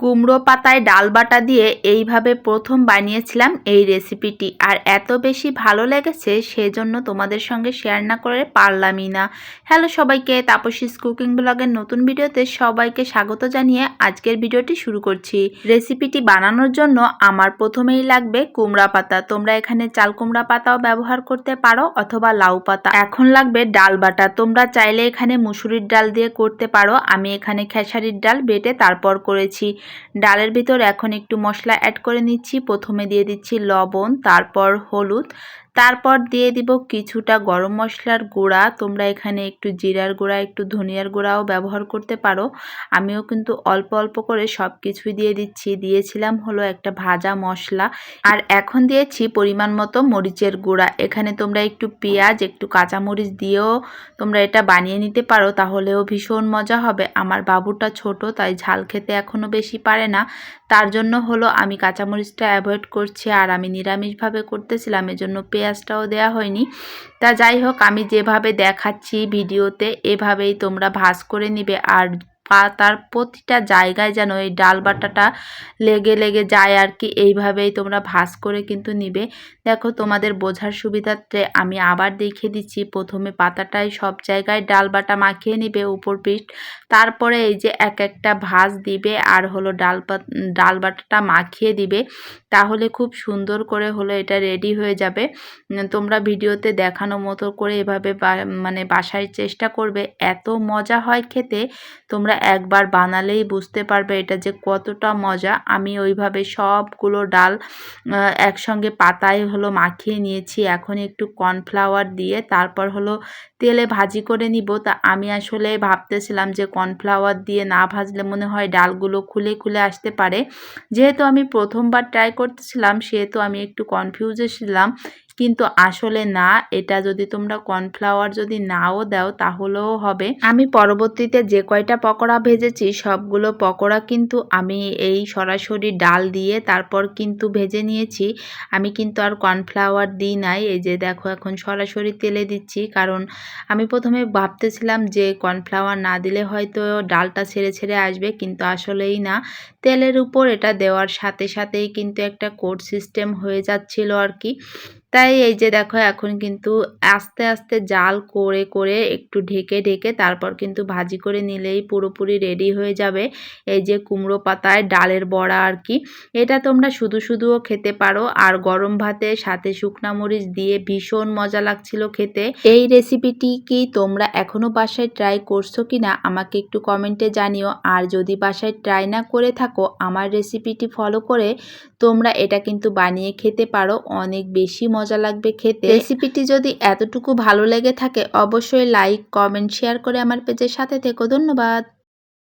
কুমড়ো পাতায় ডাল বাটা দিয়ে এইভাবে প্রথম বানিয়েছিলাম এই রেসিপিটি। আর এত বেশি ভালো লেগেছে সেজন্য তোমাদের সঙ্গে শেয়ার না করে পারলামই না। হ্যালো সবাইকে, তাপসিস কুকিং ব্লগের নতুন ভিডিওতে সবাইকে স্বাগত জানিয়ে আজকের ভিডিওটি শুরু করছি। রেসিপিটি বানানোর জন্য আমার প্রথমেই লাগবে কুমড়া পাতা। তোমরা এখানে চাল কুমড়া পাতাও ব্যবহার করতে পারো অথবা লাউ পাতা। এখন লাগবে ডাল বাটা। তোমরা চাইলে এখানে মুসুরির ডাল দিয়ে করতে পারো। আমি এখানে খেসারির ডাল বেটে তারপর করেছি। ডালের ভিতর এখন একটু মশলা অ্যাড করে নিচ্ছি। প্রথমে দিয়ে দিচ্ছি লবণ তারপর হলুদ তারপর দিয়ে দিব কিছুটা গরম মশলার গুঁড়া। তোমরা এখানে একটু জিরার গুঁড়া, একটু ধনিয়ার গুঁড়াও ব্যবহার করতে পারো। আমিও কিন্তু অল্প অল্প করে সব কিছুই দিয়ে দিচ্ছি। দিয়েছিলাম হলো একটা ভাজা মশলা। আর এখন দিয়েছি পরিমাণ মতো মরিচের গুঁড়া। এখানে তোমরা একটু পেঁয়াজ, একটু কাঁচামরিচ দিয়েও তোমরা এটা বানিয়ে নিতে পারো। তাহলেও ভীষণ মজা হবে। আমার বাবুটা ছোট, তাই ঝাল খেতে এখনও বেশি পারে না। তার জন্য হলো আমি কাঁচামরিচটা অ্যাভয়েড করছি। আর আমি নিরামিষভাবে করতেছিলাম, এজন্য পেঁয়াজটাও দেয়া হয়নি। তা যাই হোক, আমি যেভাবে দেখাচ্ছি ভিডিওতে, এভাবেই তোমরা ভাজ করে নিবে। আর পাতার প্রতিটা জায়গায় যেন এই ডাল বাটাটা লেগে লেগে যায় আর কি। এইভাবেই তোমরা ভাজ করে কিন্তু নিবে। দেখো তোমাদের বোঝার সুবিধার্থে আমি আবার দেখিয়ে দিচ্ছি। প্রথমে পাতাটাই সব জায়গায় ডাল বাটা মাখিয়ে নিবে উপর পিঠ। তারপরে এই যে এক একটা ভাজ দিবে আর হলো ডাল ডাল বাটাটা মাখিয়ে দিবে। তাহলে খুব সুন্দর করে হলো এটা রেডি হয়ে যাবে। তোমরা ভিডিওতে দেখানো মতো করে এভাবে মানে বাসায় চেষ্টা করবে। এত মজা হয় খেতে। তোমরা একবার বানালেই বুঝতে পারবে এটা যে কতটা মজা। আমি ওইভাবে সবগুলো ডাল একসঙ্গে পাতায় হলো মাখিয়ে নিয়েছি। এখন একটু কর্নফ্লাওয়ার দিয়ে তারপর হলো তেলে ভাজি করে নিব। তা আমি আসলে ভাবতেছিলাম যে কর্নফ্লাওয়ার দিয়ে না ভাজলে মনে হয় ডালগুলো খুলে খুলে আসতে পারে। যেহেতু আমি প্রথমবার ট্রাই করতেছিলাম, সেহেতু আমি একটু কনফিউজে ছিলাম। কিন্তু আসলে না, এটা যদি তোমরা কর্নফ্লাওয়ার যদি নাও দাও তাহলেও হবে। আমি পরবর্তীতে যে কয়টা পকোড়া ভেজেছি, সবগুলো পকোড়া কিন্তু আমি এই সরাসরি ডাল দিয়ে তারপর কিন্তু ভেজে নিয়েছি। আমি কিন্তু আর কর্নফ্লাওয়ার দিই নাই। এই যে দেখো, এখন সরাসরি তেলে দিচ্ছি। কারণ আমি প্রথমে ভাবতেছিলাম যে কর্নফ্লাওয়ার না দিলে হয়তো ডালটা ছেড়ে ছেড়ে আসবে, কিন্তু আসলেই না। তেলের উপর এটা দেওয়ার সাথে সাথেই কিন্তু একটা কোড সিস্টেম হয়ে যাচ্ছিল আর কি। তাই এই যে দেখো এখন কিন্তু আস্তে আস্তে জাল করে করে একটু ঢেকে ঢেকে তারপর কিন্তু ভাজি করে নিলেই পুরোপুরি রেডি হয়ে যাবে। এই যে কুমড়ো পাতায় ডালের বড়া আর কি, এটা তোমরা শুধু, শুধুও খেতে পারো। আর গরম ভাতে সাথে শুকনা মরিচ দিয়ে ভীষণ মজা লাগছিল খেতে। এই রেসিপিটি কি তোমরা এখনও বাসায় ট্রাই করছ কি না আমাকে একটু কমেন্টে জানিও। আর যদি বাসায় ট্রাই না করে থাকো আমার রেসিপিটি ফলো করে তোমরা এটা কিন্তু বানিয়ে খেতে পারো। অনেক বেশি মজা লাগবে খেতে। রেসিপিটি যদি এতটুকু ভালো লেগে থাকে, অবশ্যই লাইক, কমেন্ট, শেয়ার করে আমার পেজের সাথে থেকো। ধন্যবাদ।